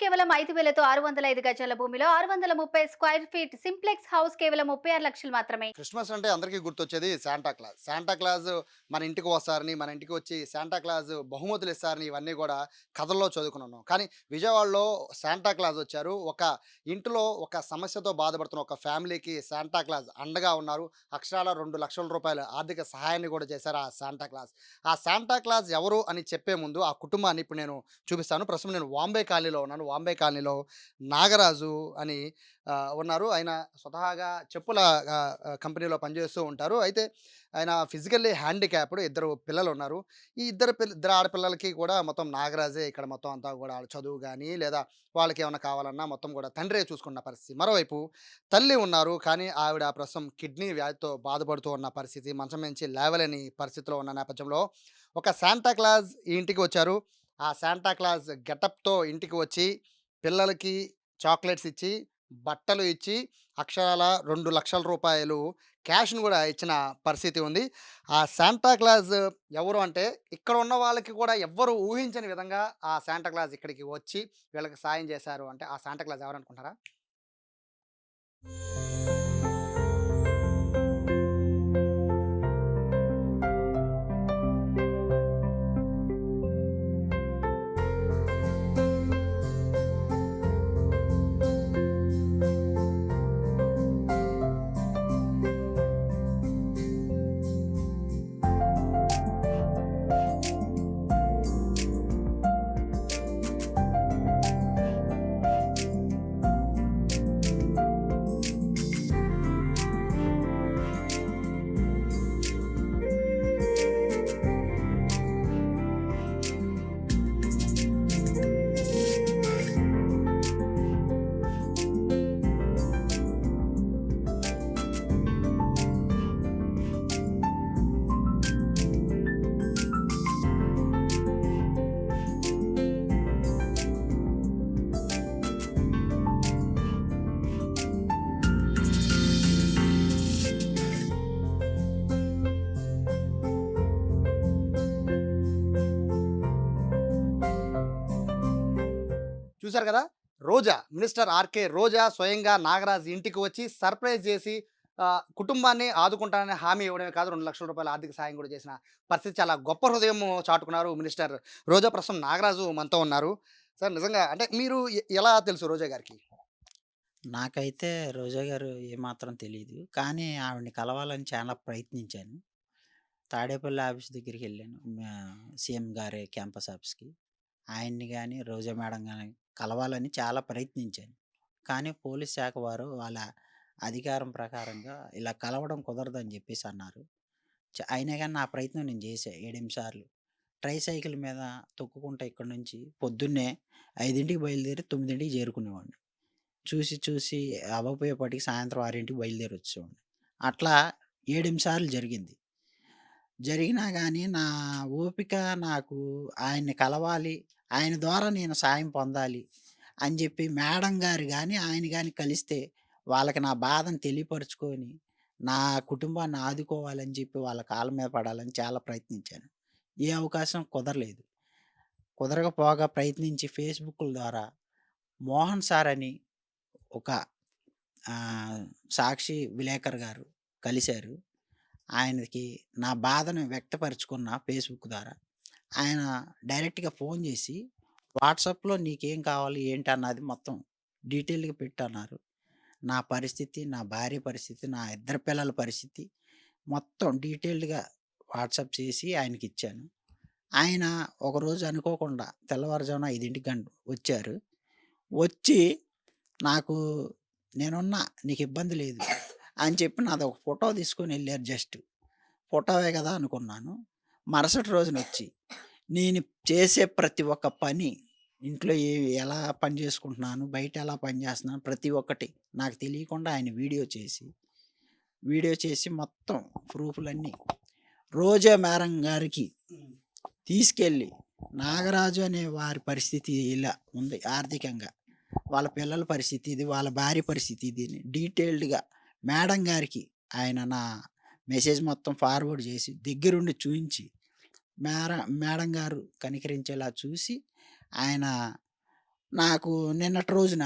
కేవలం ఐదు వేలతో ఆరు వందల ఐదు గజాల భూమిలో ఆరు వందల ముప్పై స్క్వేర్ ఫీట్ సింప్లెక్స్ హౌస్ కేవలం ముప్పై ఆరు లక్షలు మాత్రమే. క్రిస్మస్ అంటే అందరికీ గుర్తొచ్చేది శాంటా క్లాజ్ శాంటా క్లాజ్ మన ఇంటికి వస్తారని మన ఇంటికి వచ్చి శాంటా క్లాజ్ బహుమతులు ఇస్తారని ఇవన్నీ కూడా కథల్లో చదువుకున్నాం. కానీ విజయవాడలో శాంటా క్లాజ్ వచ్చారు. ఒక ఇంటిలో ఒక సమస్యతో బాధపడుతున్న ఒక ఫ్యామిలీకి శాంటా క్లాజ్ అండగా ఉన్నారు. అక్షరాల రెండు లక్షల రూపాయల ఆర్థిక సహాయాన్ని కూడా చేశారు ఆ శాంటా క్లాజ్ ఆ శాంటా క్లాజ్ ఎవరు అని చెప్పే ముందు ఆ కుటుంబాన్ని ఇప్పుడు నేను చూపిస్తాను. ప్రస్తుతం నేను వాంబే కాలనీలో ఉన్నాను. వాంబే కాలనీలో నాగరాజు అని ఉన్నారు. ఆయన స్వతహాగా చెప్పుల కంపెనీలో పనిచేస్తూ ఉంటారు. అయితే ఆయన ఫిజికల్లీ హ్యాండిక్యాప్డ్ ఇద్దరు పిల్లలు ఉన్నారు ఈ ఇద్దరు పిల్ల ఇద్దరు ఆడపిల్లలకి కూడా మొత్తం నాగరాజే ఇక్కడ మొత్తం అంతా కూడా చదువు కానీ లేదా వాళ్ళకి ఏమైనా కావాలన్నా మొత్తం కూడా తండ్రే చూసుకున్న పరిస్థితి. మరోవైపు తల్లి ఉన్నారు. కానీ ఆవిడ ప్రస్తుతం కిడ్నీ వ్యాధితో బాధపడుతూ ఉన్న పరిస్థితి మంచం నుంచి లేవలేని పరిస్థితిలో ఉన్న నేపథ్యంలో ఒక శాంతాక్లాజ్ ఈ ఇంటికి వచ్చారు. ఆ శాంటాక్లాస్ గెటప్తో ఇంటికి వచ్చి పిల్లలకి చాక్లెట్స్ ఇచ్చి బట్టలు ఇచ్చి అక్షరాల రెండు లక్షల రూపాయలు క్యాష్ను కూడా ఇచ్చిన పరిస్థితి ఉంది. ఆ శాంటాక్లాజ్ ఎవరు అంటే ఇక్కడ ఉన్న వాళ్ళకి కూడా ఎవ్వరు ఊహించని విధంగా ఆ శాంటాక్లాజ్ ఇక్కడికి వచ్చి వీళ్ళకి సాయం చేశారు అంటే ఆ శాంటాక్లాజ్ ఎవరు అనుకుంటారా? చూశారు కదా? రోజా మినిస్టర్ ఆర్కే రోజా స్వయంగా నాగరాజ్ ఇంటికి వచ్చి సర్ప్రైజ్ చేసి కుటుంబాన్ని ఆదుకుంటానని హామీ ఇవ్వడమే కాదు రెండు లక్షల రూపాయల ఆర్థిక సాయం కూడా చేసిన పరిస్థితి చాలా గొప్ప హృదయం చాటుకున్నారు మినిస్టర్ రోజా. ప్రస్తుతం నాగరాజు మనతో ఉన్నారు. సార్ నిజంగా అంటే మీరు ఎలా తెలుసు రోజా గారికి? నాకైతే రోజా గారు ఏమాత్రం తెలియదు కానీ ఆవిడని కలవాలని చాలా ప్రయత్నించాను. తాడేపల్లి ఆఫీస్ దగ్గరికి వెళ్ళాను. సీఎం గారి క్యాంపస్ ఆఫీస్కి. ఆయన్ని కానీ రోజా మేడం కానీ కలవాలని చాలా ప్రయత్నించాను. కానీ పోలీస్ శాఖ వారు వాళ్ళ అధికారం ప్రకారంగా ఇలా కలవడం కుదరదని చెప్పేసి అన్నారు. చ- అయినా కానీ నా ప్రయత్నం నేను చేసా ఏడెనిమిది సార్లు. ట్రై సైకిల్ మీద తొక్కుకుంటా ఇక్కడ నుంచి పొద్దున్నే ఐదింటికి బయలుదేరి తొమ్మిదింటికి చేరుకునేవాడిని. చూసి చూసి అవ్వపోయేపాటికి సాయంత్రం ఆరింటికి బయలుదేరి వచ్చేవాడిని. అట్లా ఏడెనిమిది సార్లు జరిగింది. జరిగినా కానీ నా ఓపిక నాకు ఆయన్ని కలవాలి ఆయన ద్వారా నేను సాయం పొందాలి అని చెప్పి మేడం గారు కానీ ఆయన కానీ కలిస్తే వాళ్ళకి నా బాధను తెలియపరుచుకొని నా కుటుంబాన్ని ఆదుకోవాలని చెప్పి వాళ్ళ కాళ్ళ మీద పడాలని చాలా ప్రయత్నించాను. ఏ అవకాశం కుదరలేదు. కుదరకపోగా ప్రయత్నించి ఫేస్బుక్ల ద్వారా మోహన్ సార్ అని ఒక సాక్షి విలేకర్ గారు కలిశారు. ఆయనకి నా బాధను వ్యక్తపరుచుకున్న ఫేస్బుక్ ద్వారా ఆయన డైరెక్ట్గా ఫోన్ చేసి వాట్సాప్లో నీకేం కావాలి ఏంటి అన్నది మొత్తం డీటెయిల్గా పెట్టన్నారు. నా పరిస్థితి నా భార్య పరిస్థితి నా ఇద్దరు పిల్లల పరిస్థితి మొత్తం డీటెయిల్డ్గా వాట్సాప్ చేసి ఆయనకి ఇచ్చాను ఆయన ఒకరోజు అనుకోకుండా తెల్లవారుజామున ఐదింటికి గంట వచ్చారు. వచ్చి నాకు నేనున్నా నీకు ఇబ్బంది లేదు. అని చెప్పి నాది ఒక ఫోటో తీసుకొని వెళ్ళారు జస్ట్. ఫోటోవే కదా అనుకున్నాను. మరుసటి రోజున వచ్చి నేను చేసే ప్రతి ఒక్క పని ఇంట్లో ఏ ఎలా పని చేసుకుంటున్నాను బయట ఎలా పని చేస్తున్నాను ప్రతి ఒక్కటి నాకు తెలియకుండా ఆయన వీడియో చేసి వీడియో చేసి మొత్తం ప్రూఫ్లన్నీ రోజా మేరం గారికి తీసుకెళ్ళి నాగరాజు అనే వారి పరిస్థితి ఇలా ఉంది ఆర్థికంగా. వాళ్ళ పిల్లల పరిస్థితి ఇది వాళ్ళ భార్య పరిస్థితి ఇది డీటెయిల్డ్గా మేడం గారికి ఆయన నా మెసేజ్ మొత్తం ఫార్వర్డ్ చేసి దగ్గరుండి చూపించి మేడ మేడం గారు కనికరించేలా చూసి ఆయన నాకు నిన్నటి రోజున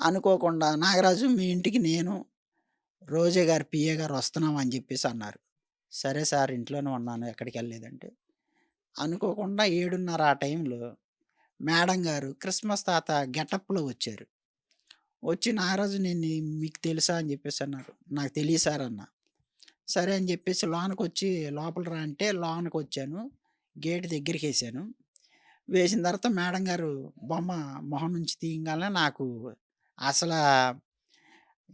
అనుకోకుండా నాగరాజు మీ ఇంటికి నేను రోజే గారు పిఏ గారు వస్తున్నాం అని చెప్పేసి అన్నారు. సరే సార్ ఇంట్లోనే ఉన్నాను ఎక్కడికి వెళ్ళలేదంటే. అనుకోకుండా ఏడున్నర ఆ టైంలో మేడం గారు క్రిస్మస్ తాత గెటప్లో వచ్చారు. వచ్చి నాగరాజు నేను మీకు తెలుసా అని చెప్పేసి అన్నారు నాకు తెలియ సార్ అన్న. సరే అని చెప్పేసి లోనకి వచ్చి లోపల రా అంటే లోనకి వచ్చాను గేట్ దగ్గరికి వేసాను వేసిన తర్వాత మేడం గారు బొమ్మ మొహం నుంచి తీయగానే నాకు అసలు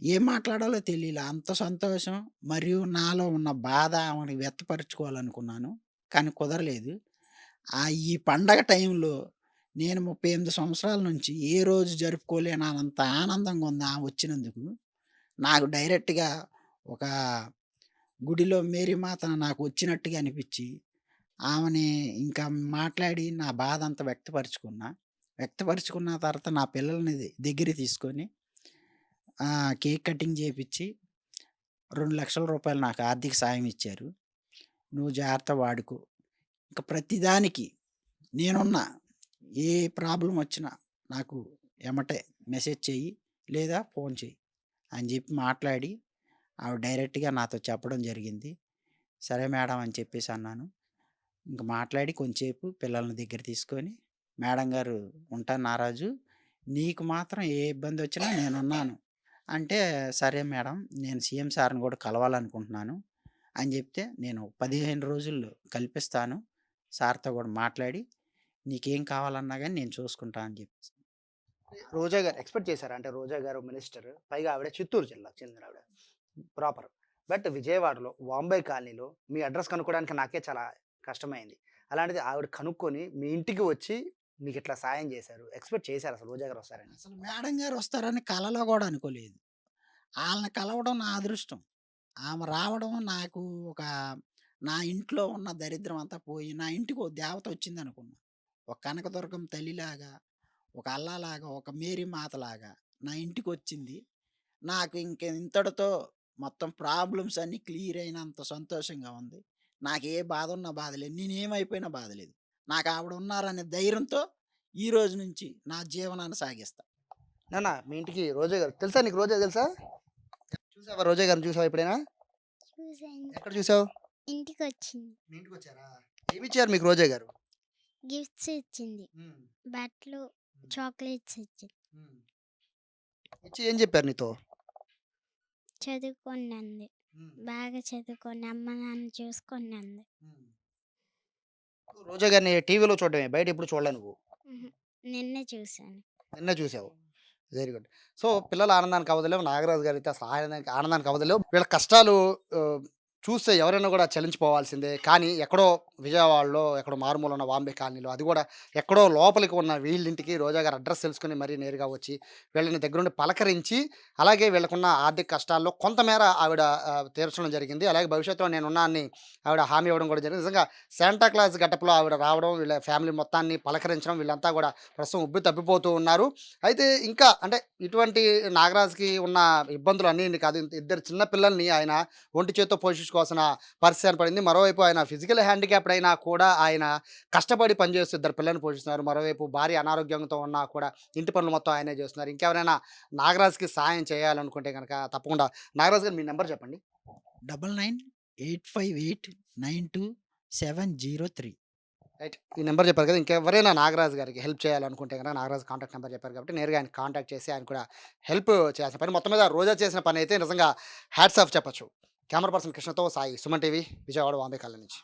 ఏం మాట్లాడాలో తెలియలే. అంత సంతోషం. మరియు నాలో ఉన్న బాధ ఆమెను వ్యక్తపరచుకోవాలనుకున్నాను. కానీ కుదరలేదు. ఆ ఈ పండగ టైంలో నేను ముప్పై ఎనిమిది సంవత్సరాల నుంచి ఏ రోజు జరుపుకోలేనంత ఆనందంగా ఉంది ఆమె వచ్చినందుకు నాకు డైరెక్ట్గా ఒక గుడిలో మేరీమాత నాకు వచ్చినట్టుగా అనిపించి ఆమెని ఇంకా మాట్లాడి నా బాధ అంతా వ్యక్తపరుచుకున్నా. వ్యక్తపరుచుకున్న తర్వాత నా పిల్లల్ని దగ్గర తీసుకొని కేక్ కటింగ్ చేయించి రెండు లక్షల రూపాయలు నాకు ఆర్థిక సాయం ఇచ్చారు. నువ్వు జాగ్రత్త వాడుకో. ఇంకా ప్రతిదానికి నేనున్నా. ఏ ప్రాబ్లం వచ్చినా నాకు ఎమటే మెసేజ్ చెయ్యి లేదా ఫోన్ చెయ్యి అని చెప్పి మాట్లాడి ఆవిడ డైరెక్ట్గా నాతో చెప్పడం జరిగింది. సరే మేడం అని చెప్పేసి అన్నాను. ఇంక మాట్లాడి కొంచెంసేపు పిల్లల్ని దగ్గర తీసుకొని మేడం గారు ఉంటాను నారాజు నీకు మాత్రం ఏ ఇబ్బంది వచ్చినా నేనున్నాను. అంటే సరే మేడం నేను సీఎం సార్ని కూడా కలవాలనుకుంటున్నాను. అని చెప్తే నేను పదిహేను రోజుల్లో కల్పిస్తాను. సార్తో కూడా మాట్లాడి నీకేం కావాలన్నా కానీ నేను చూసుకుంటా అని చెప్పి రోజా గారు ఎక్స్పెక్ట్ చేశారు? అంటే రోజా గారు మినిస్టర్ పైగా ఆవిడ చిత్తూరు జిల్లా చెందిన ఆవిడ. ప్రాపర్. బట్ విజయవాడలో వాంబే కాలనీలో మీ అడ్రస్ కనుక్కోవడానికి నాకే చాలా కష్టమైంది. అలాంటిది ఆవిడ కనుక్కొని మీ ఇంటికి వచ్చి మీకు ఇట్లా సాయం చేశారు. ఎక్స్పెక్ట్ చేశారు అసలు రోజా గారు వస్తారని? అసలు మేడం గారు వస్తారని కలలో కూడా అనుకోలేదు. వాళ్ళని కలవడం నా అదృష్టం. ఆమె రావడం నాకు ఒక నా ఇంట్లో ఉన్న దరిద్రం అంతా పోయి నా ఇంటికి దేవత వచ్చింది అనుకున్నా. ఒక కనకదుర్గం తల్లిలాగా ఒక అల్లాలాగా ఒక మేరీ మాతలాగా నా ఇంటికి వచ్చింది నాకు ఇంక ఇంతటితో మొత్తం ప్రాబ్లమ్స్ అన్నీ క్లియర్ అయినంత సంతోషంగా ఉంది. నాకు ఏ బాధ ఉన్నా బాధ లేదు నేనేమైపోయినా బాధ లేదు నాకు ఆవిడ ఉన్నారనే ధైర్యంతో ఈ రోజు నుంచి నా జీవనాన్ని సాగిస్తా. నాన్న మీ ఇంటికి రోజా గారు తెలుసా నీకు రోజా తెలుసా? చూసావా రోజా గారిని చూసావా ఎప్పుడైనా? ఎక్కడ చూసావు? ఇంటికి వచ్చింది మీ ఇంటికి వచ్చారా ఏమి ఇచ్చారు మీకు రోజా గారు? గిఫ్ట్స్ ఇచ్చింది. బట్టలు చాక్లెట్స్ ఇచ్చింది. ఇచ్చి ఏం చెప్పారు నీతో? చదువుకోండి అంది బాగా చదువుకోండి అమ్మ నాన్న చూసుకోండి అంది రోజా గారిని టీవీలో చూడడమే బయట ఎప్పుడు చూడలే నువ్వు. నిన్నే చూశాను. నిన్న చూసావు. Very good. సో పిల్లల ఆనందానికి అవదలేవు నాగరాజు గారు అయితే అసలు ఆనందానికి ఆనందానికి అవదలేవు వీళ్ళ కష్టాలు చూస్తే ఎవరైనా కూడా చలించిపోవాల్సిందే. కానీ ఎక్కడో విజయవాడలో ఎక్కడో మారుమూల ఉన్న వాంబే కాలనీలో అది కూడా ఎక్కడో లోపలికి ఉన్న వీళ్ళింటికి రోజా గారు అడ్రస్ తెలుసుకుని మరీ నేరుగా వచ్చి వీళ్ళని దగ్గరుండి పలకరించి అలాగే వీళ్ళకున్న ఆర్థిక కష్టాల్లో కొంతమేర ఆవిడ తీర్చడం జరిగింది. అలాగే భవిష్యత్తులో నేనున్నా అని ఆవిడ హామీ ఇవ్వడం కూడా జరిగింది. నిజంగా శాంటా క్లాస్ గట్టపులో ఆవిడ రావడం వీళ్ళ ఫ్యామిలీ మొత్తాన్ని పలకరించడం వీళ్ళంతా కూడా ప్రస్తుతం ఉబ్బి తప్పిపోతూ ఉన్నారు. అయితే ఇంకా అంటే ఇటువంటి నాగరాజుకి ఉన్న ఇబ్బందులు అన్నీ కాదు ఇద్దరు చిన్న పిల్లల్ని ఆయన ఒంటి చేత్తో పోషించుకోవాల్సిన పరిస్థితి ఏర్పడింది. మరోవైపు ఆయన ఫిజికల్ హ్యాండిక్యాప్డ్ అయినా కూడా ఆయన కష్టపడి పనిచేస్తూ ఇద్దరు పిల్లల్ని పోషిస్తున్నారు. మరోవైపు భార్య అనారోగ్యంతో ఉన్నా కూడా ఇంటి పనులు మొత్తం ఆయనే చేస్తున్నారు. ఇంకెవరైనా నాగరాజుకి సాయం చేయాలనుకుంటే కనుక తప్పకుండా. నాగరాజు గారు మీ నెంబర్ చెప్పండి. Double nine eight five eight nine two seven zero three. Right. ఈ నెంబర్ చెప్పారు కదా ఇంకెవరైనా నాగరాజు గారికి హెల్ప్ చేయాలనుకుంటే కనుక నాగరాజు కాంటాక్ట్ నెంబర్ చెప్పారు కాబట్టి నేరుగా ఆయన కాంటాక్ట్ చేసి ఆయన కూడా హెల్ప్ చేయాల్సిన పని మొత్తం మీద రోజా చేసిన పని అయితే నిజంగా హ్యాట్స్ ఆఫ్ చెప్పచ్చు. కెమెరా పర్సన్ కృష్ణతో Sai Suman TV Vijayawada Bombay colony నుంచి.